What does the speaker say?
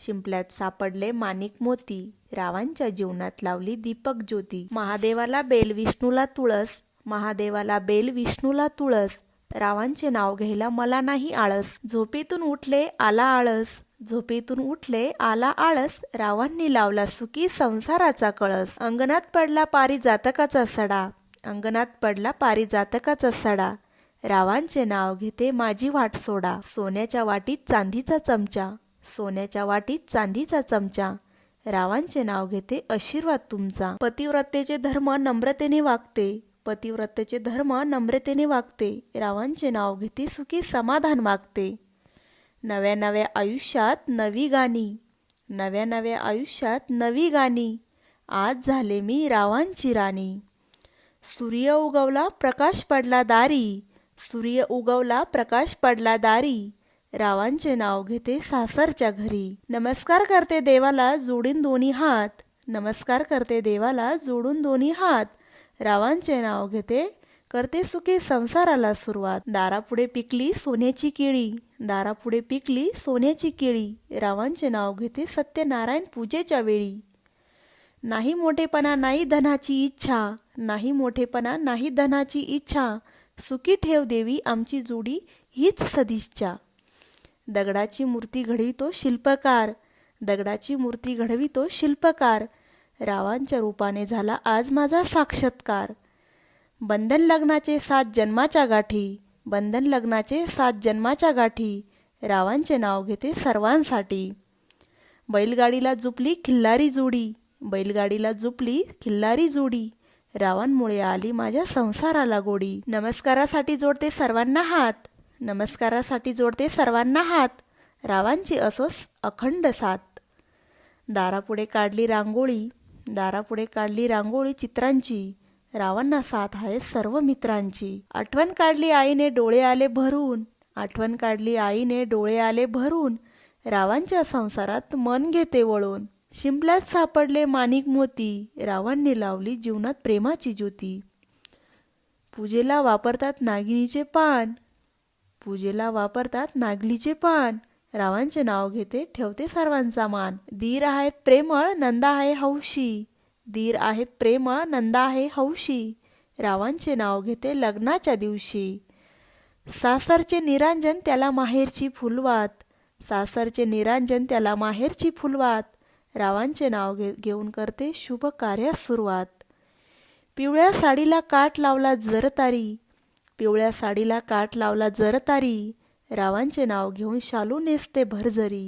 शिंपल्यात सापडले माणिक मोती. रावांच्या जीवनात लावली दीपक ज्योती. महादेवाला बेल विष्णूला तुळस. महादेवाला बेल विष्णूला तुळस. रावांचे नाव घ्यायला मला नाही आळस. झोपेतून उठले आला आळस. झोपेतून उठले आला आळस. रावांनी लावला सुखी संसाराचा कळस. अंगणात पडला पारिजातकाचा सडा. अंगणात पडला पारिजातकाचा सडा. रावांचे नाव घेते माझी वाट सोडा. सोन्याच्या वाटीत चांदीचा चमचा. सोन्याच्या वाटीत चांदीचा चमचा. रावांचे नाव घेते आशीर्वाद तुमचा. पतिव्रतेचे धर्म नम्रतेने वागते. पतिव्रतेचे धर्म नम्रतेने वागते. रावांचे नाव घेते सुखी समाधान मागते. नव्या नव्या आयुष्यात नवी गाणी. नव्या नव्या आयुष्यात नवी गाणी. आज झाले मी रावांची राणी. सूर्य उगवला प्रकाश पडला दारी. सूर्य उगवला प्रकाश पडला दारी. रावांचे नाव घेते सासरच्या घरी. नमस्कार करते देवाला जोडून दोन्ही हात. नमस्कार करते देवाला जोडून दोन्ही हात. रावांचे नाव घेते करते सुखी संसाराला सुरुवात. दारापुढे पिकली सोन्याची केळी. दारापुढे पिकली सोन्याची केळी. रावांचे नाव घेते सत्यनारायण पूजेच्या वेळी. नाही मोठेपणा नाही धनाची इच्छा. नाही मोठेपणा नाही धनाची इच्छा. सुखी ठेव देवी आमची जोडी हीच सदिच्छा. दगडाची मूर्ती घडवितो शिल्पकार. दगडाची मूर्ती घडवितो शिल्पकार. रावांच्या रूपाने झाला आज माझा साक्षात्कार. बंधन लग्नाचे सात जन्माच्या गाठी. बंधन लग्नाचे सात जन्माच्या गाठी. रावांचे नाव घेते सर्वांसाठी. बैलगाडीला जुपली खिल्लारी जोडी. बैलगाडीला जुपली खिल्लारी जोडी. रावांमुळे आली माझ्या संसाराला गोडी. नमस्कारासाठी जोडते सर्वांना हात. नमस्कारासाठी जोडते सर्वांना हात. रावांची असोस अखंड साथ. दारापुढे काढली रांगोळी. दारापुढे काढली रांगोळी चित्रांची. रावांना साथ आहे सर्व मित्रांची. आठवण काढली आईने डोळे आले भरून. आठवण काढली आईने डोळे आले भरून. रावांच्या संसारात मन घेते वळून. शिंपल्यात सापडले माणिक मोती. रावांनी लावली जीवनात प्रेमाची ज्योती. पूजेला वापरतात नागिनीचे पान. पूजेला वापरतात नागलीचे पान. रावांचे नाव घेते ठेवते सर्वांचा मान. धीर आहेत प्रेमळ नंदा आहे हौशी. धीर आहेत प्रेमळ नंदा आहे हौशी. रावांचे नाव घेते लग्नाच्या दिवशी. सासरचे निरांजन त्याला माहेरची फुलवात. सासरचे निरांजन त्याला माहेरची फुलवात. रावांचे नाव घे घेऊन करते शुभ कार्यास सुरुवात. पिवळ्या साडीला काठ लावला जरतारी. पिवळ्या साडीला काठ लावला जरतारी. रावांचे नाव घेऊन शालू नेसते भरझरी.